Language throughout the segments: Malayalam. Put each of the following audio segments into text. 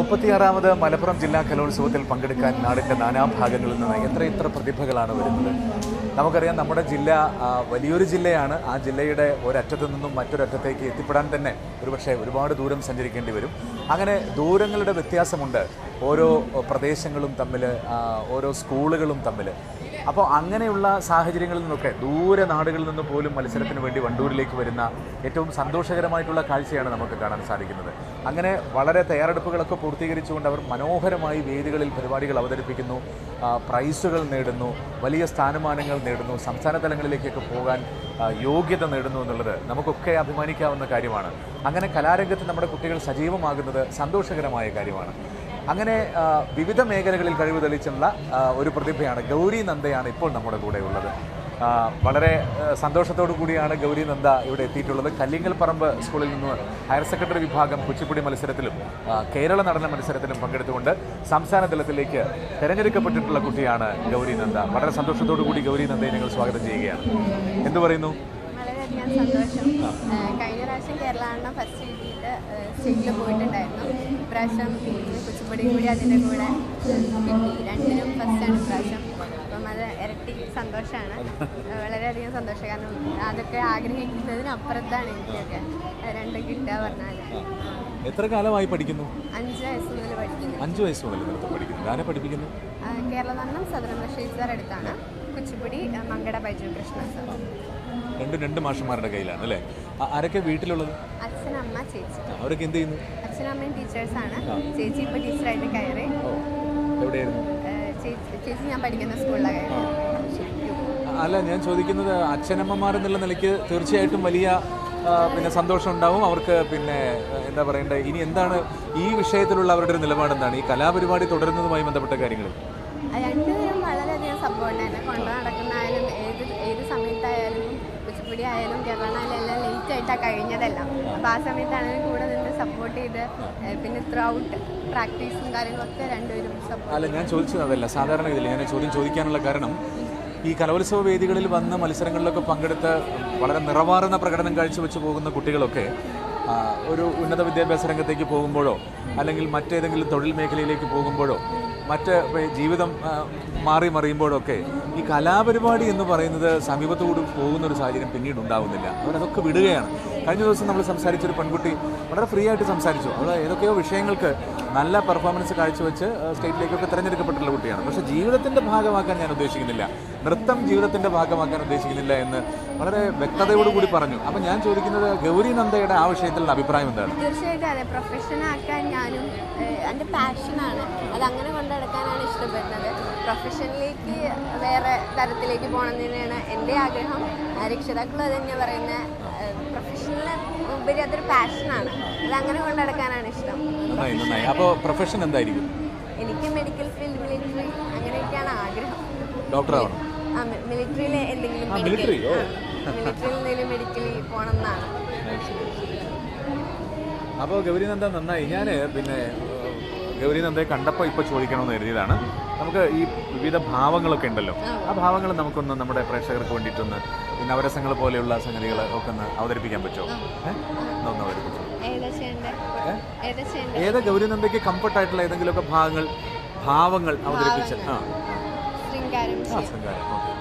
മുപ്പത്തിയാറാമത് മലപ്പുറം ജില്ലാ കലോത്സവത്തിൽ പങ്കെടുക്കാൻ നാടിന്റെ നാനാഭാഗങ്ങളിൽ നിന്ന് എത്ര പ്രതിഭകളാണ് വരുന്നത്? നമുക്കറിയാം നമ്മുടെ ജില്ല വലിയൊരു ജില്ലയാണ്. ആ ജില്ലയുടെ ഒരറ്റത്തു നിന്നും മറ്റൊരറ്റത്തേക്ക് എത്തിപ്പെടാൻ തന്നെ ഒരുപക്ഷെ ഒരുപാട് ദൂരം സഞ്ചരിക്കേണ്ടി വരും. അങ്ങനെ ദൂരങ്ങളുടെ വ്യത്യാസമുണ്ട്. ഓരോ പ്രദേശങ്ങളും തമ്മിൽ ഓരോ സ്കൂളുകളും തമ്മിൽ അപ്പോൾ അങ്ങനെയുള്ള സാഹചര്യങ്ങളിൽ നിന്നൊക്കെ ദൂരെ നാടുകളിൽ നിന്ന് പോലും മത്സരത്തിന് വേണ്ടി വണ്ടൂരിലേക്ക് വരുന്ന ഏറ്റവും സന്തോഷകരമായിട്ടുള്ള കാഴ്ചയാണ് നമുക്ക് കാണാൻ സാധിക്കുന്നത്. അങ്ങനെ വളരെ തയ്യാറെടുപ്പുകളൊക്കെ പൂർത്തീകരിച്ചുകൊണ്ട് അവർ മനോഹരമായി വേദികളിൽ പരിപാടികൾ അവതരിപ്പിക്കുന്നു പ്രൈസുകൾ നേടുന്നു വലിയ സ്ഥാനമാനങ്ങൾ നേടുന്നു സംസ്ഥാന തലങ്ങളിലേക്കൊക്കെ പോകാൻ യോഗ്യത നേടുന്നു എന്നുള്ളത് നമുക്കൊക്കെ അഭിമാനിക്കാവുന്ന കാര്യമാണ്. അങ്ങനെ കലാരംഗത്ത് നമ്മുടെ കുട്ടികൾ സജീവമാകുന്നത് സന്തോഷകരമായ കാര്യമാണ്. അങ്ങനെ വിവിധ മേഖലകളിൽ കഴിവ് തെളിയിച്ചുള്ള ഒരു പ്രതിഭയാണ് ഗൗരി നന്ദയാണ് ഇപ്പോൾ നമ്മുടെ കൂടെ ഉള്ളത്. വളരെ സന്തോഷത്തോടു കൂടിയാണ് ഗൗരി നന്ദ ഇവിടെ എത്തിയിട്ടുള്ളത്. കല്ലിങ്കൽ പറമ്പ് സ്കൂളിൽ നിന്ന് ഹയർ സെക്കൻഡറി വിഭാഗം കുച്ചിപ്പുടി മത്സരത്തിലും കേരള നടന മത്സരത്തിലും പങ്കെടുത്തുകൊണ്ട് സംസ്ഥാന തലത്തിലേക്ക് തിരഞ്ഞെടുക്കപ്പെട്ടിട്ടുള്ള കുട്ടിയാണ് ഗൗരി നന്ദ. വളരെ സന്തോഷത്തോടു കൂടി ഗൗരി നന്ദയെ ഞങ്ങൾ സ്വാഗതം ചെയ്യുകയാണ്. എന്തു പറയുന്നു? സന്തോഷം. കഴിഞ്ഞ പ്രാവശ്യം കേരള ഫസ്റ്റ് സ്റ്റേറ്റിൽ പോയിട്ടുണ്ടായിരുന്നു. ഇപ്രാവശ്യം കുച്ചിപ്പുടി കൂടി അതിന്റെ കൂടെ കിട്ടി. രണ്ടിനും ഫസ്റ്റാണ് ഇപ്രാവശ്യം. അപ്പം അത് ഇരട്ടി സന്തോഷമാണ്. വളരെയധികം സന്തോഷം. കാരണം അതൊക്കെ ആഗ്രഹിക്കുന്നതിനപ്പുറത്താണ് എനിക്കൊക്കെ രണ്ടും കിട്ടുക പറഞ്ഞാൽ എത്ര കാലമായി പഠിക്കുന്നു? അഞ്ച് വയസ്സ് മുതൽ പഠിക്കുന്നു. അഞ്ച് വയസ്സ് മുതൽ പഠിക്കുന്നു. ആരെ പഠിപ്പിക്കുന്നു? കേരള നടനം സദരം ഷെയ്സാർ സാർ അടുത്താണ്. കുച്ചിപ്പുടി മങ്കട ബൈജു കൃഷ്ണ സർ രണ്ട് രണ്ട് മാഷന്മാരുടെ കയ്യിലാണ് അല്ലേ? ആരൊക്കെ വീട്ടിലുള്ളത്? അച്ഛനമ്മ ചേച്ചി. അവരൊക്കെ എന്ത് ചെയ്യുന്നു? അച്ഛനമ്മയും ടീച്ചേഴ്സാണ് ചേച്ചി ഇപ്പോൾ ടീച്ചറായിട്ട് കയറി. എവിടെയായിരുന്നു? ചേച്ചി ഞാൻ പഠിക്കുന്ന സ്കൂളിലാണ് അല്ല ഞാൻ ചോദിക്കുന്നത് അച്ഛനമ്മമാർ എന്നുള്ള നിലയ്ക്ക് തീർച്ചയായിട്ടും വലിയ പിന്നെ സന്തോഷം ഉണ്ടാവും. അവർക്ക് പിന്നെ എന്താ പറയണ്ടേ ഇനി എന്താണ് ഈ വിഷയത്തിലുള്ള അവരുടെ ഒരു നിലപാട് എന്താണ് ഈ കലാപരിപാടി തുടരുന്നതുമായി ബന്ധപ്പെട്ട കാര്യങ്ങൾ. ആ ആയിട്ടാണ് കഴിഞ്ഞതെല്ലാം. അപ്പോൾ ആ സമയത്താണ് കൂടെ നിന്ന് സപ്പോർട്ട് ചെയ്ത് പിന്നെ ത്രൂ ഔട്ട് പ്രാക്ടീസും കാര്യങ്ങളൊക്കെ രണ്ടുപേരും അല്ല ഞാൻ ചോദിച്ചത് അതല്ല. സാധാരണ ഇതിൽ ഞാൻ ചോദ്യം ചോദിക്കാനുള്ള കാരണം ഈ കലോത്സവ വേദികളിൽ വന്ന് മത്സരങ്ങളിലൊക്കെ പങ്കെടുത്ത് വളരെ നിറവാറുന്ന പ്രകടനം കാഴ്ചവെച്ച് പോകുന്ന കുട്ടികളൊക്കെ ഒരു ഉന്നത വിദ്യാഭ്യാസ രംഗത്തേക്ക് പോകുമ്പോഴോ അല്ലെങ്കിൽ മറ്റേതെങ്കിലും തൊഴിൽ മേഖലയിലേക്ക് പോകുമ്പോഴോ മറ്റ് ജീവിതം മാറി മറിയുമ്പോഴൊക്കെ ഈ കലാപരിപാടി എന്ന് പറയുന്നത് സമീപത്തോട് പോകുന്ന ഒരു സാഹചര്യം പിന്നീട് ഉണ്ടാവുന്നില്ല. അവരതൊക്കെ വിടുകയാണ്. കഴിഞ്ഞ ദിവസം നമ്മൾ സംസാരിച്ച ഒരു പെൺകുട്ടി വളരെ ഫ്രീ ആയിട്ട് സംസാരിച്ചു. അവൾ ഏതൊക്കെയോ വിഷയങ്ങൾക്ക് നല്ല പെർഫോമൻസ് കാഴ്ചവെച്ച് സ്റ്റേറ്റിലേക്കൊക്കെ തിരഞ്ഞെടുക്കപ്പെട്ടുള്ള കുട്ടിയാണ്. പക്ഷേ ജീവിതത്തിന്റെ ഭാഗമാക്കാൻ ഞാൻ ഉദ്ദേശിക്കുന്നില്ല. നൃത്തം ജീവിതത്തിന്റെ ഭാഗമാക്കാൻ ഉദ്ദേശിക്കുന്നില്ല എന്ന് വളരെ വ്യക്തതയോടുകൂടി പറഞ്ഞു. അപ്പം ഞാൻ ചോദിക്കുന്നത് ഗൗരി നന്ദയുടെ ആ വിഷയത്തിലുള്ള അഭിപ്രായം എന്താണ്? തീർച്ചയായിട്ടും അതെ. പ്രൊഫഷനാക്കാൻ ഞാനും ഏഹ്, എന്റെ പാഷനാണ് അത് അങ്ങനെ കൊണ്ടു നടക്കാനാണ് ഇഷ്ടപ്പെടുന്നത്. പ്രൊഫഷനിലേക്ക് വേറെ തരത്തിലേക്ക് പോകണം തന്നെയാണ് എന്റെ ആഗ്രഹം. ആ, രക്ഷിതാക്കളും അത് തന്നെയാണ് പറയുന്നത്. ഉപരി അതൊരു പാഷനാണ് അത് അങ്ങനെ കൊണ്ടു നടക്കാനാണ് ഇഷ്ടം. നന്നായി നന്നായി. അപ്പോൾ പ്രൊഫഷൻ എന്തായിരിക്കും? എനിക്ക് മെഡിക്കൽ ഫീൽഡ് മിലിറ്ററി അങ്ങനെയൊക്കെയാണ് ആഗ്രഹം. ഡോക്ടർ ആവണം. ആ മിലിറ്ററിയിൽ എന്തെങ്കിലും ആ, medical- military, ഓ. മിലിറ്ററിയിൽ എന്തെങ്കിലും മെഡിക്കലി പോകണം എന്നാണ് അപ്പോൾ ഗൗരിനന്ദ നന്നായി. ഞാൻ പിന്നെ ഏഹ്, ഗൗരിനന്ദയെ കണ്ടപ്പോൾ ഇപ്പോൾ ചോദിക്കണമെന്ന് കരുതിയതാണ്. നമുക്ക് ഈ വിവിധ ഭാവങ്ങളൊക്കെ ഉണ്ടല്ലോ. ആ. ഭാവങ്ങൾ നമുക്കൊന്ന് നമ്മുടെ പ്രേക്ഷകർക്ക് വേണ്ടിയിട്ടൊന്ന് നവരസങ്ങൾ പോലെയുള്ള സംഗതികൾ ഒക്കെ ഒന്ന് അവതരിപ്പിക്കാൻ പറ്റുമോ? ഒന്ന് അവതരിപ്പിച്ചു? ഏതാ ഗൗരിനന്ദയ്ക്ക് കംഫർട്ടായിട്ടുള്ള ഏതെങ്കിലുമൊക്കെ ഭാഗങ്ങൾ ഭാവങ്ങൾ അവതരിപ്പിച്ച? ആ ശൃംഗാരം ആ ശൃംഗാരം. ഓക്കെ.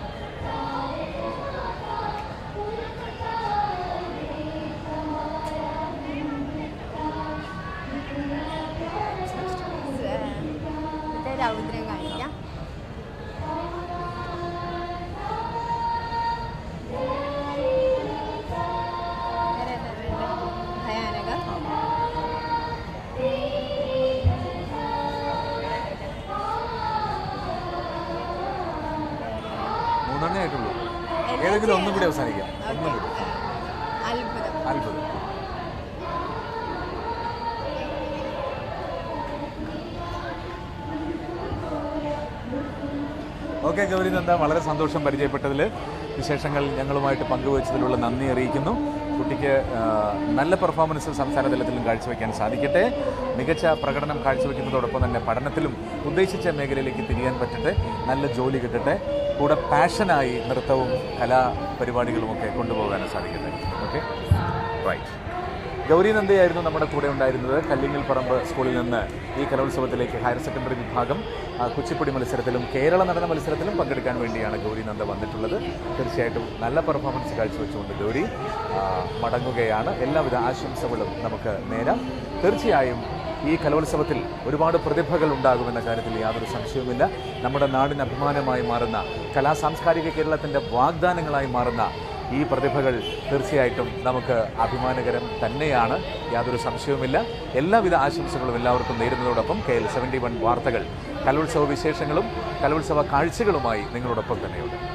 രൗദ്രം കാണിക്കാം. ഏതെങ്കിലും ഒന്നും കൂടി അവസാനിക്കാം. ഒന്നും കൂടി. അത്ഭുതം. ഓക്കെ ഗൗരി നന്ദ വളരെ സന്തോഷം പരിചയപ്പെട്ടതിൽ വിശേഷങ്ങൾ ഞങ്ങളുമായിട്ട് പങ്കുവച്ചതിലുള്ള നന്ദി അറിയിക്കുന്നു. കുട്ടിക്ക് നല്ല പെർഫോമൻസ് സംസ്ഥാന തലത്തിലും കാഴ്ചവെക്കാൻ സാധിക്കട്ടെ. മികച്ച പ്രകടനം കാഴ്ചവെക്കുന്നതോടൊപ്പം തന്നെ പഠനത്തിലും ഉദ്ദേശിച്ച മേഖലയിലേക്ക് തിരിയാൻ പറ്റട്ടെ. നല്ല ജോലി കിട്ടട്ടെ. കൂടെ പാഷനായി നൃത്തവും കലാപരിപാടികളുമൊക്കെ കൊണ്ടുപോകാൻ സാധിക്കട്ടെ ഓക്കെ റൈറ്റ് ഗൗരി നന്ദയായിരുന്നു നമ്മുടെ കൂടെ ഉണ്ടായിരുന്നത്. കല്ലിങ്ങൽ പറമ്പ് സ്കൂളിൽ നിന്ന് ഈ കലോത്സവത്തിലേക്ക് ഹയർ സെക്കൻഡറി വിഭാഗം കുച്ചിപ്പുടി മത്സരത്തിലും കേരള നടന മത്സരത്തിലും പങ്കെടുക്കാൻ വേണ്ടിയാണ് ഗൗരി നന്ദ വന്നിട്ടുള്ളത്. തീർച്ചയായിട്ടും നല്ല പെർഫോമൻസ് കാഴ്ചവെച്ചുകൊണ്ട് ഗൗരി മടങ്ങുകയാണ്. എല്ലാവിധ ആശംസകളും നമുക്ക് നേരാം. തീർച്ചയായും ഈ കലോത്സവത്തിൽ ഒരുപാട് പ്രതിഭകൾ ഉണ്ടാകുമെന്ന കാര്യത്തിൽ യാതൊരു സംശയവുമില്ല. നമ്മുടെ നാടിന് അഭിമാനമായി മാറുന്ന കലാ സാംസ്കാരിക കേരളത്തിന്റെ വാഗ്ദാനങ്ങളായി മാറുന്ന ഈ പ്രതിഭകൾ തീർച്ചയായിട്ടും നമുക്ക് അഭിമാനകരം തന്നെയാണ്. യാതൊരു സംശയവുമില്ല. എല്ലാവിധ ആശംസകളും എല്ലാവർക്കും നേരുന്നതോടൊപ്പം കെ എൽ സെവന്റി വൺ വാർത്തകൾ കലോത്സവ വിശേഷങ്ങളും കലോത്സവ കാഴ്ചകളുമായി നിങ്ങളോടൊപ്പം തന്നെയുണ്ട്.